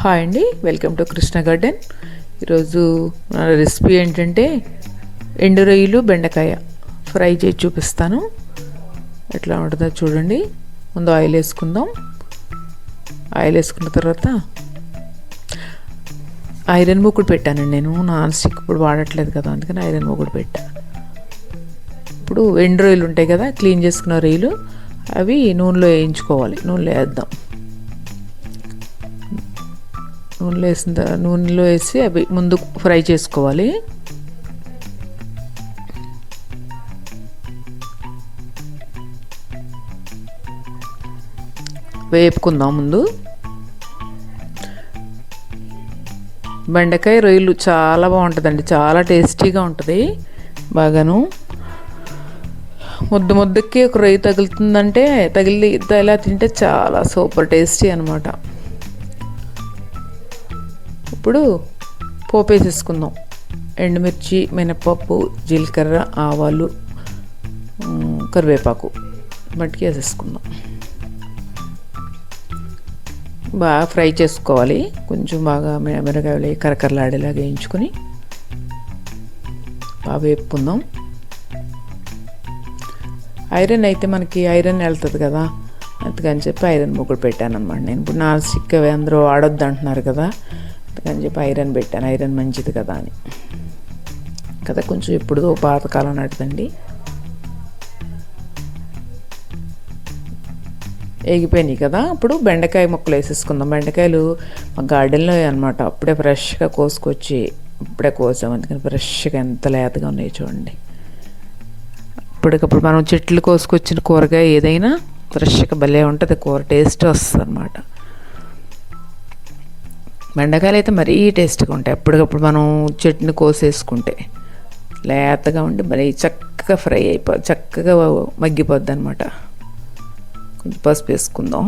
Hi అండి welcome to Krishna garden ఈరోజు నా రెసిపీ ఏంటంటే ఎండు రొయ్యలు బెండకాయ. ఫ్రై చేసి చూపిస్తాను. ఎట్లా ఉంటుందో చూడండి. ముందు ఆయిల్ వేసుకుందాం. ఆయిల్ వేసుకున్న తర్వాత ఐరన్ మూకుడు పెట్టానండి నేను. నాన్ స్టిక్ ఇప్పుడు వాడట్లేదు కదా అందుకని ఐరన్ మూకుడు పెట్టా. ఇప్పుడు ఎండు రొయ్యలు ఉంటాయి కదా క్లీన్ చేసుకున్న రొయ్యలు అవి నూనెలో వేయించుకోవాలి. నూనెలో వేద్దాం. నూనెలో వేసిన నూనెలో వేసి అవి ముందు ఫ్రై చేసుకోవాలి. వేపుకుందాం ముందు. బెండకాయ రొయ్యలు చాలా బాగుంటుందండి చాలా టేస్టీగా ఉంటుంది బాగాను. ముద్దు ముద్దకి ఒక రొయ్య తగులుతుందంటే తగిలి ఇలా తింటే చాలా సూపర్ టేస్టీ అనమాట ఇప్పుడు పోపు వేసేసుకుందాం ఎండుమిర్చి మినపప్పు జీలకర్ర ఆవాలు కరివేపాకు మట్టికి వేసేసుకుందాం. బాగా ఫ్రై చేసుకోవాలి. కొంచెం బాగా మిరగాయలు కరకరలాడేలాగా వేయించుకొని బాగా వేపుకుందాం. ఐరన్ అయితే మనకి ఐరన్ వెళ్తుంది కదా. అందుకని చెప్పి ఐరన్ ముగ్గురు పెట్టాను అనమాట నేను. ఇప్పుడు నాన్ స్టిక్ అవి అందరూ ఆడొద్దు అంటున్నారు కదా. అందుకని చెప్పి ఐరన్ పెట్టాను. ఐరన్ మంచిది కదా అని. కదా కొంచెం ఎప్పుడుదో పాతకాలం నాటిదండి ఎగిపోయినాయి కదా. అప్పుడు బెండకాయ ముక్కలు వేసేసుకుందాం. బెండకాయలు మా గార్డెన్లో అనమాట అప్పుడే ఫ్రెష్గా కోసుకొచ్చి ఇప్పుడే కోసాం. అందుకని ఫ్రెష్గా ఎంత లేతగా ఉన్నాయి చూడండి. ఇప్పటికప్పుడు మనం చెట్లు కోసుకొచ్చిన కూరగాయ ఏదైనా ఫ్రెష్గా భలే ఉంటుంది. కూర టేస్ట్ వస్తుంది అనమాట బెండకాయలు అయితే మరీ టేస్ట్గా ఉంటాయి. అప్పటికప్పుడు మనం చెట్టుని కోసేసుకుంటే లేతగా ఉండి మరీ చక్కగా ఫ్రై అయిపో చక్కగా మగ్గిపోద్ది అనమాట కొంచెం పసుపు వేసుకుందాం.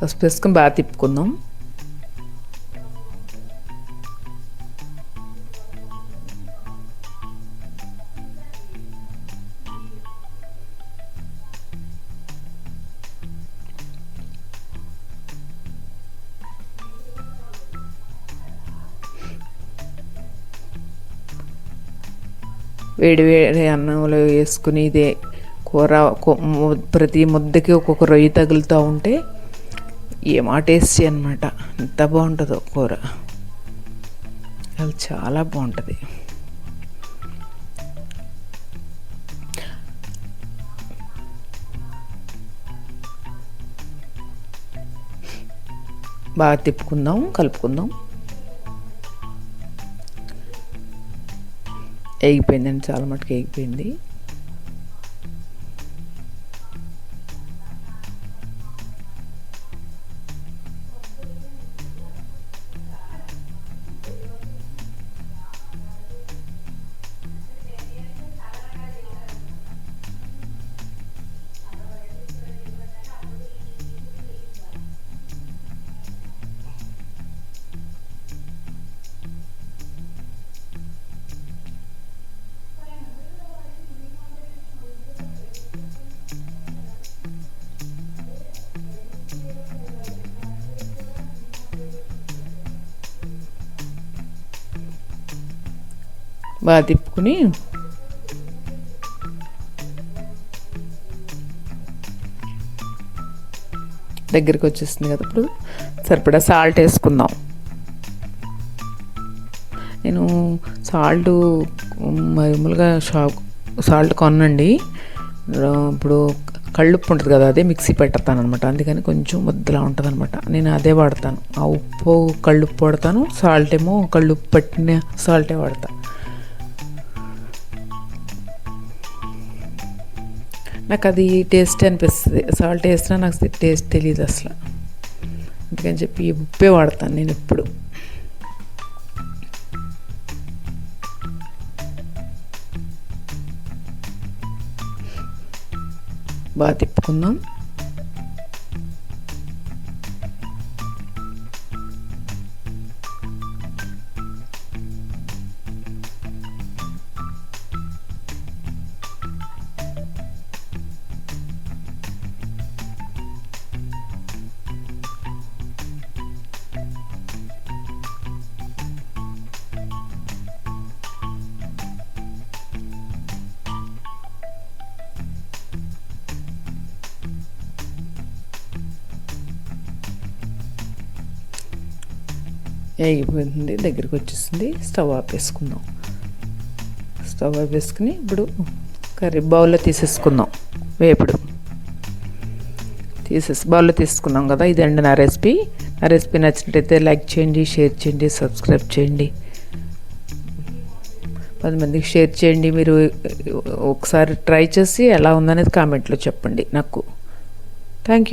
పసుపు వేసుకొని బాగా తిప్పుకుందాం. వేడి వేడి అన్నంలో వేసుకుని ఇదే కూర ప్రతి ముద్దకి ఒక్కొక్క రొయ్యి తగులుతూ ఉంటే ఏమా టేస్టీ అనమాట ఎంత బాగుంటుందో కూర. అది చాలా బాగుంటుంది. బాగా తిప్పుకుందాం కలుపుకుందాం. ఎగిపోయిందండి చాలా మటుకు ఎగిపోయింది బాగా తిప్పుకుని దగ్గరికి వచ్చేస్తుంది కదా ఇప్పుడు. సరిపడా సాల్ట్ వేసుకుందాం. నేను సాల్ట్ మామూలుగా షాప్ సాల్ట్ కొనండి ఇప్పుడు కళ్ళుప్పు ఉంటుంది కదా అదే మిక్సీ పెట్టతాను అనమాట అందుకని కొంచెం ముద్దలా ఉంటుంది అనమాట నేను అదే వాడతాను. ఆ ఉప్పు కళ్ళుప్పు వాడతాను. సాల్ట్ ఏమో కళ్ళుప్పు పట్టిన సాల్టే వాడతాను నాకు అది టేస్ట్ అనిపిస్తుంది. సాల్ట్ వేసినా నాకు టేస్ట్ తెలియదు అసలు. అందుకని చెప్పి ఈ ఉప్పే వాడతాను నేను ఎప్పుడు. బాగా తిప్పుకుందాం. వేగిపోతుంది దగ్గరికి వచ్చేసింది. స్టవ్ ఆపేసుకుందాం స్టవ్ ఆపేసుకుని ఇప్పుడు కర్రీ బౌల్లో తీసేసుకుందాం. వేపుడు. తీసేసి బౌల్లో తీసుకున్నాం కదా ఇదండి నా రెసిపీ. నా రెసిపీ నచ్చినట్టయితే లైక్ చేయండి షేర్ చేయండి సబ్స్క్రైబ్ చేయండి. పది మందికి షేర్ చేయండి మీరు ఒకసారి ట్రై చేసి ఎలా ఉందనేది కామెంట్లో చెప్పండి నాకు. Thank you.